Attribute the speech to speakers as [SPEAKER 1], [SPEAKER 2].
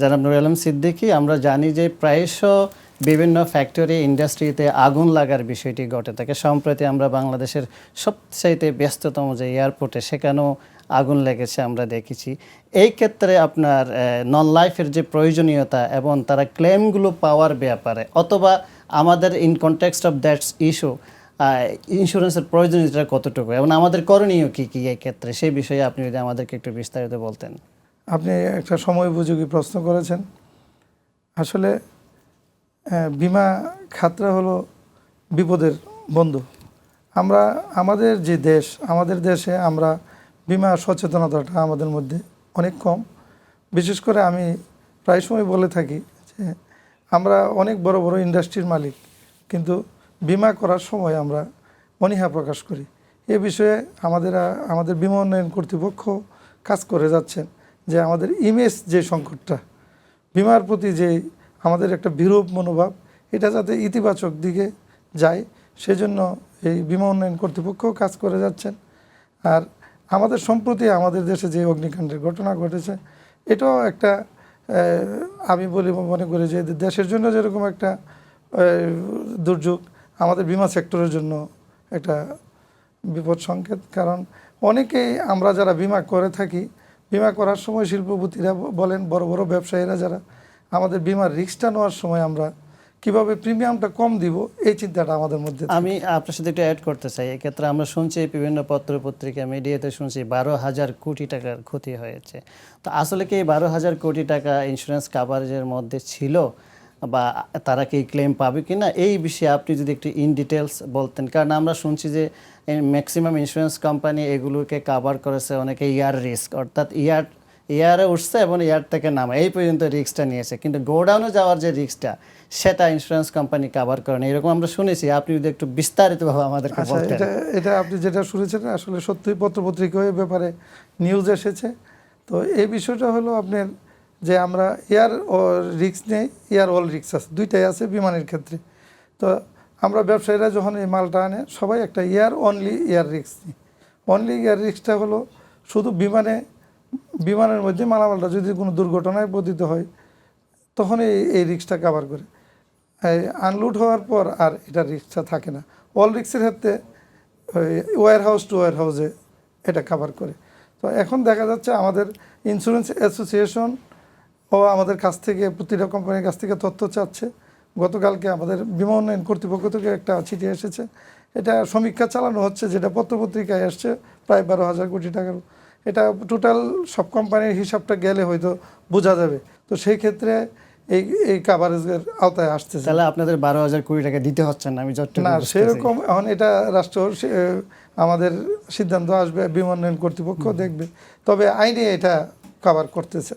[SPEAKER 1] জনাব নুর আলম সিদ্দিকী, আমরা জানি যে প্রায়শ বিভিন্ন ফ্যাক্টরি ইন্ডাস্ট্রিতে আগুন লাগার বিষয়টি ঘটে থাকে। সম্প্রতি আমরা বাংলাদেশের সবচাইতে ব্যস্ততম যে এয়ারপোর্টে সেখানেও আগুন লেগেছে আমরা দেখেছি। এই ক্ষেত্রে আপনার নন লাইফের যে প্রয়োজনীয়তা এবং তারা ক্লেমগুলো পাওয়ার ব্যাপারে, অথবা আমাদের in context of that's issue ইন্স্যুরেন্সের প্রয়োজনীয়তা কতটুকু এবং আমাদের করণীয় কী কী এই ক্ষেত্রে, সেই বিষয়ে আপনি যদি আমাদেরকে একটু বিস্তারিত বলতেন।
[SPEAKER 2] আপনি একটা সময় উপযোগী প্রশ্ন করেছেন। আসলে বিমা খাতরা হলো বিপদের বন্ধু। আমরা, আমাদের যে দেশ, আমাদের দেশে আমরা বিমা সচেতনতাটা আমাদের মধ্যে অনেক কম। বিশেষ করে আমি প্রায় সময় বলে থাকি যে, আমরা অনেক বড় বড় ইন্ডাস্ট্রির মালিক, কিন্তু বিমা করার সময় আমরা অনীহা প্রকাশ করি। এ বিষয়ে আমাদের আমাদের বিমা উন্নয়ন কর্তৃপক্ষ কাজ করে যাচ্ছেন। যে আমাদের ইমেজ যে সংকটটা, বিমার প্রতি যে আমাদের একটা বিরূপ মনোভাব, এটা যাতে ইতিবাচক দিকে যায়, সেজন্য এই বিমা উন্নয়ন কর্তৃপক্ষ কাজ করে যাচ্ছেন। আর আমাদের সম্প্রতি আমাদের দেশে যে অগ্নিকাণ্ডের ঘটনা ঘটেছে, এটাও একটা আমি বলি, মনে করি যে দেশের জন্য যেরকম একটা দুর্যোগ, আমাদের বিমা সেক্টরের জন্য একটা বিপদ সংকেত। কারণ অনেকেই আমরা যারা বিমা করে থাকি বিমা করার সময় শিল্পপতিরা বলেন, বড় বড় ব্যবসায়ীরা যারা আমাদের বিমার রিক্সটা নেওয়ার সময় আমরা কীভাবে প্রিমিয়ামটা কম দিব, এই চিন্তাটা আমাদের মধ্যে
[SPEAKER 1] আমি আপনার সাথে একটু অ্যাড করতে চাই। এক্ষেত্রে আমরা শুনছি বিভিন্ন পত্র পত্রিকা মিডিয়াতে শুনছি বারো হাজার কোটি টাকার ক্ষতি হয়েছে। তো আসলে কি এই বারো হাজার কোটি টাকা ইন্স্যুরেন্স কাভারেজের মধ্যে ছিল? বা তারা কি ক্লেম পাবে কি না এই বিষয়ে আপনি যদি একটু ইন ডিটেলস বলতেন। কারণ আমরা শুনছি যে ম্যাক্সিমাম ইন্স্যুরেন্স কোম্পানি এগুলোকে কাভার করেছে অনেকে ইয়ার রিস্ক অর্থাৎ ইয়ার ইয়ারে উঠছে এবং ইয়ার থেকে নামা। এই পর্যন্ত রিস্কটা নিয়েছে। কিন্তু গোডাউনে যাওয়ার যে রিস্কটা সেটা ইন্স্যুরেন্স কোম্পানি কাভার করে না। এরকম আমরা শুনেছি। আপনি যদি একটু বিস্তারিতভাবে আমাদেরকে
[SPEAKER 2] আচ্ছা
[SPEAKER 1] বলতেন।
[SPEAKER 2] এটা এটা আপনি যেটা শুনেছেন আসলে সত্যিই পত্রপত্রিকায় এ ব্যাপারে নিউজ এসেছে। তো এই বিষয়টা হলো আপনার যে আমরা এয়ার ও রিক্স নেই, এয়ার অল রিক্স আছে, দুইটাই আছে বিমানের ক্ষেত্রে। তো আমরা ব্যবসায়ীরা যখন এই মালটা আনে, সবাই একটা এয়ার অনলি এয়ার রিক্স নিই। অনলি এয়ার রিক্সটা হলো শুধু বিমানে, বিমানের মধ্যে মালামালটা যদি কোনো দুর্ঘটনায় পতিত হয়, তখন এই এই রিক্সটা কাভার করে। আনলোড হওয়ার পর আর এটা রিক্সটা থাকে না। অল রিক্সের ক্ষেত্রে ওয়ার হাউস টু ওয়ার হাউসে এটা কাভার করে। তো এখন দেখা যাচ্ছে আমাদের ইন্স্যুরেন্স অ্যাসোসিয়েশন ও আমাদের কাছ থেকে প্রতিটা কোম্পানির কাছ থেকে তথ্য চাচ্ছে। গতকালকে আমাদের বিমা উন্নয়ন কর্তৃপক্ষ থেকে একটা চিঠি এসেছে। এটা সমীক্ষা চালানো হচ্ছে যেটা পত্রপত্রিকায় আসছে প্রায় বারো হাজার কোটি টাকার। এটা টোটাল সব কোম্পানির হিসাবটা গেলে হয়তো বোঝা যাবে। তো সেই ক্ষেত্রে এই এই কাভারেজের আওতায় আসতেছে।
[SPEAKER 1] তাহলে আপনাদের বারো হাজার কোটি টাকা দিতে হচ্ছে না আমি
[SPEAKER 2] না। সেরকম এখন এটা রাষ্ট্র আমাদের সিদ্ধান্ত আসবে বিমান উন্নয়ন কর্তৃপক্ষ দেখবে। তবে আইনে এটা কভার করতেছে।